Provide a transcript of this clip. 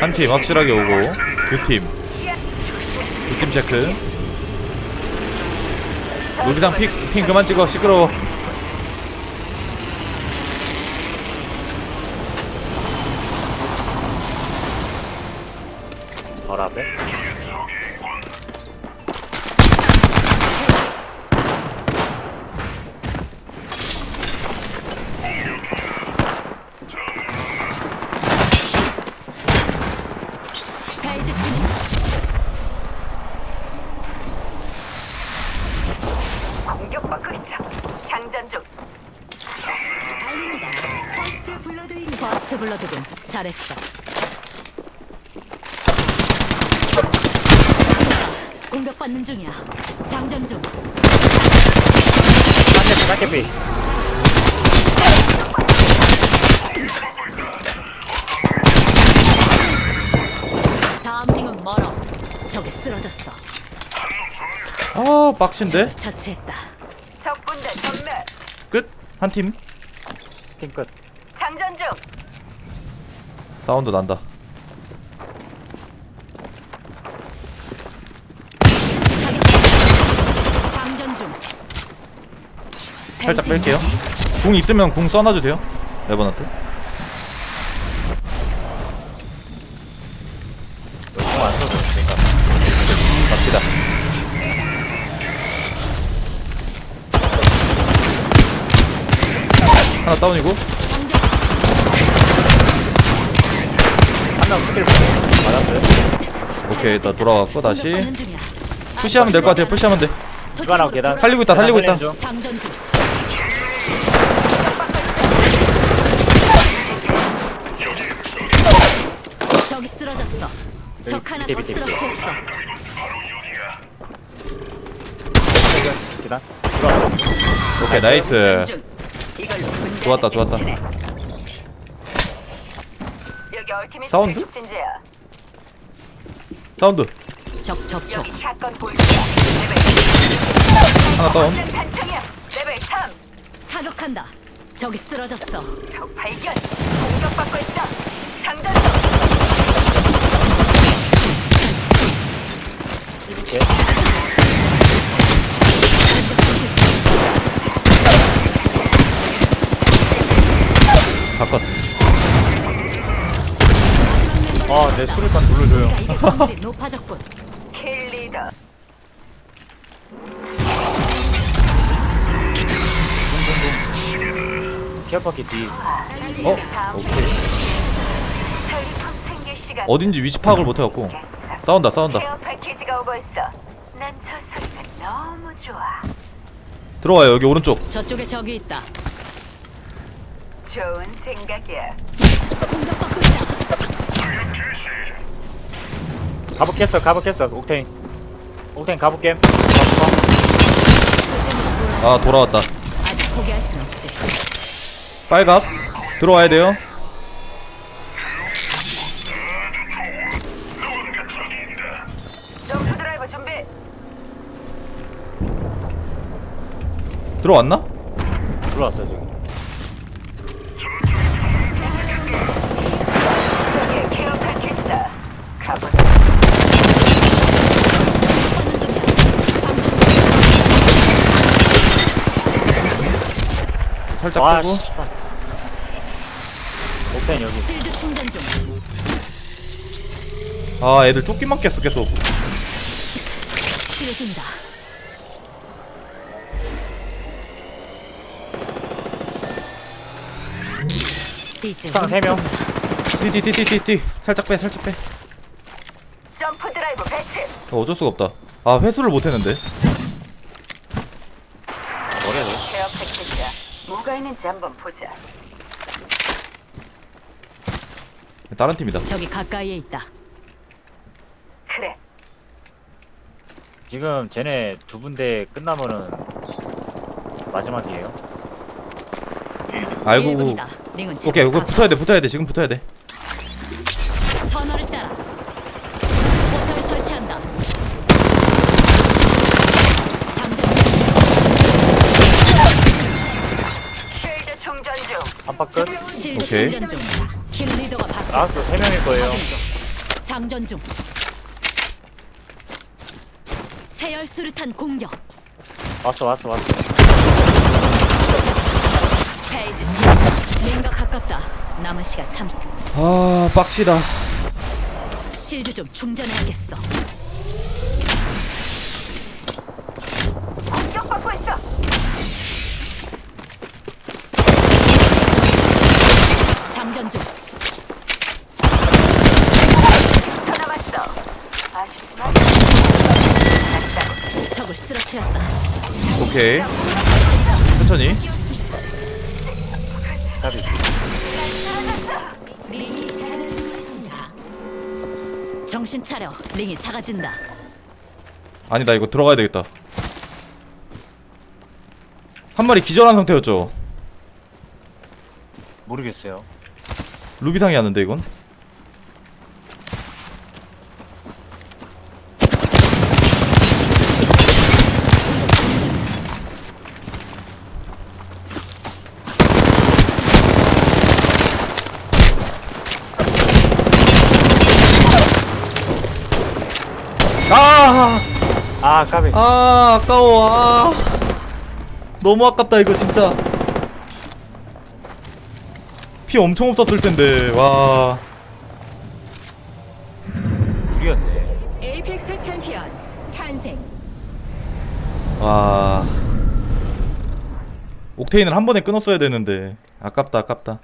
한 팀 확실하게 오고 두 팀. 두 팀 체크. 노비상 픽, 핑 그만 찍어 시끄러워. 바로 앞에 공격받고 있어. 장전 중. 알립니다. 퍼스트 블러드인 퍼스트 블러드군. 잘했어. 공격받는 중이야. 장전 중. 쌍캐피 쌍캐피 다음 링은 멀어. 저기 쓰러졌어. 아 빡신데? 처치했다. 적군대 전멸. 끝. 한 팀. 스팀 끝 장전 중. 사운드 난다. 장전 중. 살짝 뺄게요. 궁 있으면 궁 써놔주세요. 레버넌트. 하나 다운이고 한명 스킬 맞았어요 오케이 나 돌아왔고 다시 중이야. 푸시하면 될 것 같아요 푸시하면 돼 집안하고 계단 살리고 있다, 살리고 있다. 중. 장전 중. 저기 쓰러졌어. 적 하나 밑에, 더 밑에, 밑에. 쓰러졌어. 계단 오케이 나이스 장전 중. 좋았다, 좋았다. 여기 얼티밋 사운드? 사운드 적 접촉. 여기 샷건 볼트야. 레벨 하나 다운 완전 단청이야. 레벨 3. 사격한다. 저기 쓰러졌어. 적 발견. 공격받고 있어. 장전 중. 이 바깥 아내 수류탄 눌러줘요 이게 확률이 높아졌군. 킬 리더. 케어바퀴 뒤 어? 오케이. 어딘지 위치 파악을 못해갖고 싸운다 싸운다 케어 패키지가 오고 있어. 난저 소리가 너무 좋아. 들어와요 여기 오른쪽 저쪽에 적이 있다. 좋은 생각이야. 공격받고 있다. 가복했어 가복했어 옥테인 옥테인 가복겜 아 돌아왔다 아직 포기할 순 없지. 빨갑 들어와야 돼요 점프 드라이버 준비. 들어왔나? 들어왔어요 지금 저기 살짝 와 빼고. 씨발. 여기. 실드 충전 중. 아 애들 쫓기만 깼어 계속. 치료준다. 이제 수상 3명. 띠띠띠띠띠 살짝 빼 살짝 빼. 점프 드라이브 배치. 어, 어쩔 수가 없다. 아 회수를 못했는데. 뭐래 케어 패키지야. 뭐가 있는지 한번 보자. 다른 팀이다 저기 가까이에 있다. 그래. 지금 쟤네 두 분대 끝나면은 마지막이에요 알고 1분이다. 링은 오케이 이거 가- 붙어야 돼 붙어야 돼 지금 붙어야 돼 한파 끝 중. 실드 오케이. 충전 중. 킬 리더가 바뀌. 라스트 3명일 거예요. 확인 중. 장전 중. 세열 수류탄 공격. 왔어, 왔어, 왔어. 페이지 7. 링가 가깝다. 남은 시간 30분. 아 빡시다 실드 좀 충전해야겠어. 공격받고 있어. 장전 중. 더 남았어. 아쉽지만 적을 쓰러뜨렸다. 오케이 천천히 답이. 정신 차려. 링이 작아진다. 아니다 이거 들어가야 되겠다 한 마리 기절한 상태였죠 모르겠어요. 루비상이 왔는데 이건 아, 아, 까비. 아 아까워. 아. 너무 아깝다 이거 진짜. 피 엄청 없었을 텐데 와. 우리였네. 에이펙스 챔피언 탄생. 와. 옥테인을 한 번에 끊었어야 되는데. 아깝다 아깝다